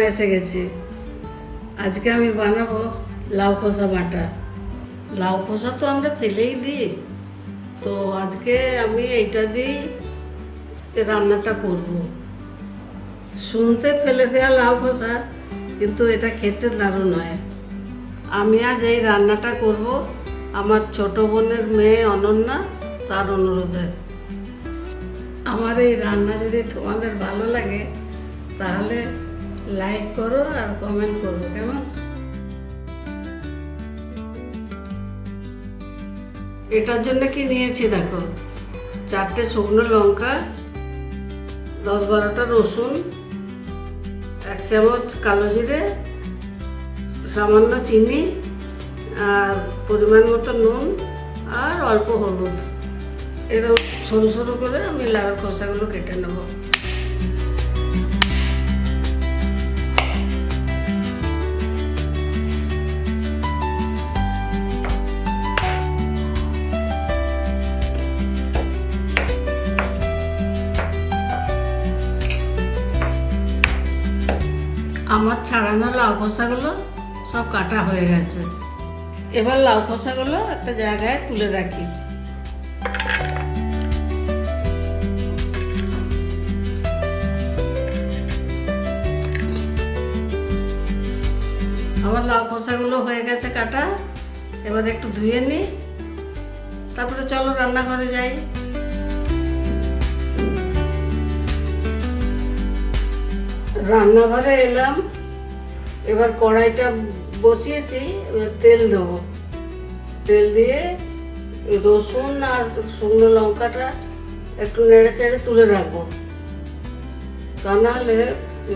এসে গেছি। আজকে আমি বানাবো লাউ খোসা বাটা। লাউ খোসা তো আমরা ফেলেই দিই। তো আজকে আমি এইটা দিয়েই রান্নাটা করব। শুনতে ফেলে দেওয়া লাউ খোসা কিন্তু এটা খেতে দারুণ হয়। আমি আজ এই রান্নাটা করব। আমার ছোট বোনের মেয়ে অনন্যা, তার অনুরোধে। আমার এই রান্না যদি তোমাদের ভালো লাগে, তাহলে লাইক করো আর কমেন্ট করো, কেমন? এটার জন্য কি নিয়েছি দেখো, চারটে শুকনো লঙ্কা, দশ বারোটা রসুন, এক চামচ কালো জিরে, সামান্য চিনি আর পরিমাণ মতো নুন আর অল্প হলুদ। এরকম সরু সরু করে আমি লাউয়ের খোসাগুলো কেটে নেব। আমার ছাড়ানো লাউ খোসাগুলো সব কাটা হয়ে গেছে। এবার লাউ খোসাগুলো একটা জায়গায় তুলে রাখি। আমার লাউ খোসাগুলো হয়ে গেছে কাটা। এবার একটু ধুয়ে নিই তারপরে চলো রান্নাঘরে যাই। রান্নাঘরে এলাম। এবার কড়াইটা বসিয়েছি, এবার তেল দেবো। তেল দিয়ে রসুন আর শুকনো লঙ্কাটা একটু নেড়ে চেড়ে তুলে রাখব। তা নাহলে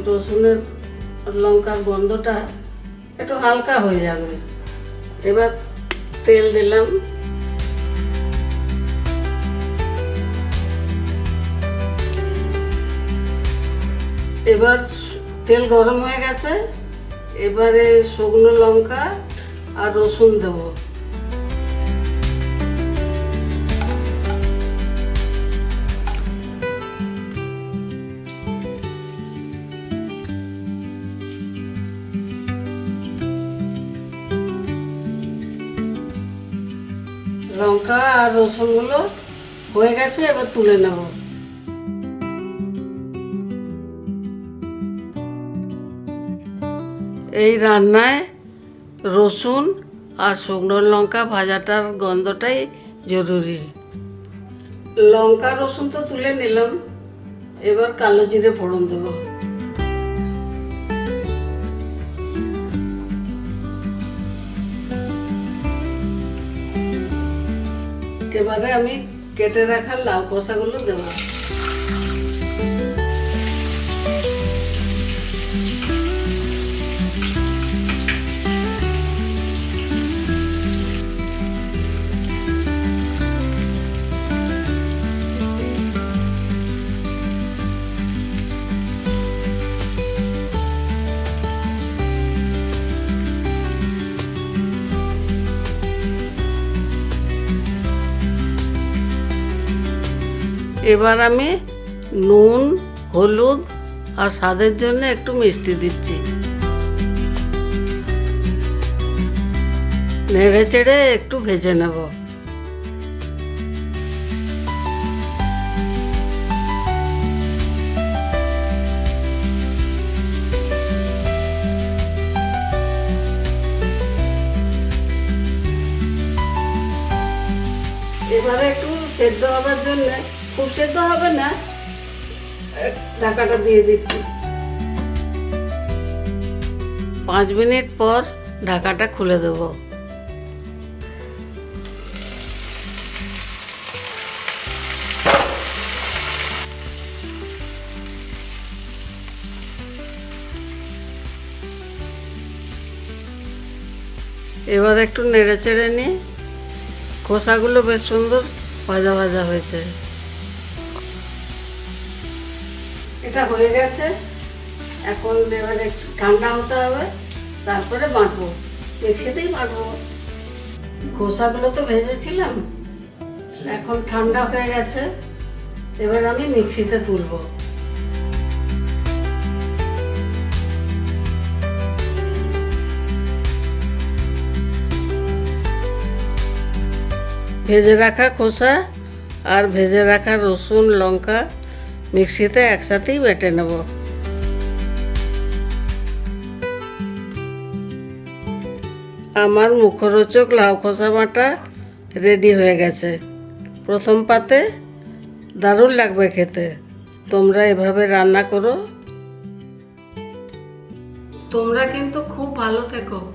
রসুনের লঙ্কার গন্ধটা একটু হালকা হয়ে যাবে। এবার তেল দিলাম। এবার তেল গরম হয়ে গেছে। এবারে শুকনো লঙ্কা আর রসুন দেবো। লঙ্কা আর রসুনগুলো হয়ে গেছে, এবার তুলে নেব। এই রান্নায় রসুন আর শুকনো লঙ্কা ভাজাটার গন্ধটাই জরুরি। লঙ্কা রসুন তো তুলে নিলাম, এবার কালো জিরে ফোড়ন দেবো। এবারে আমি কেটে রাখার লাউ কষাগুলো দেবো। এবার আমি নুন, হলুদ আর স্বাদের জন্য একটু মিষ্টি দিচ্ছি। নেড়ে চেড়ে একটু ভেজে নেব। এবারে একটু সেদ্ধ হবার জন্য খুব সেদ্ধ হবে না। ঢাকাটা দিয়ে দিচ্ছি। পাঁচ মিনিট পর ঢাকাটা খুলে দেবো। এবার একটু নেড়ে চেড়ে নিই খোসাগুলো বেশ সুন্দর ভাজা ভাজা হয়েছে। এটা হয়ে গেছে। এখন এবারে একটু ঠান্ডা হতে হবে, তারপরে বাঁটবো মিক্সিতেই বাঁটবো খোসাগুলো তো ভেজেছিলাম, এখন ঠান্ডা হয়ে গেছে, এবার আমি মিক্সিতে তুলবো। ভেজে রাখা খোসা আর ভেজে রাখা রসুন, লঙ্কা মিক্সিতে একসাথেই বেটে নেব। আমার মুখরোচক লাউ খোসা বাটা রেডি হয়ে গেছে। প্রথম পাতে দারুণ লাগবে খেতে। তোমরা এভাবে রান্না করো। তোমরা কিন্তু খুব ভালো থেকো।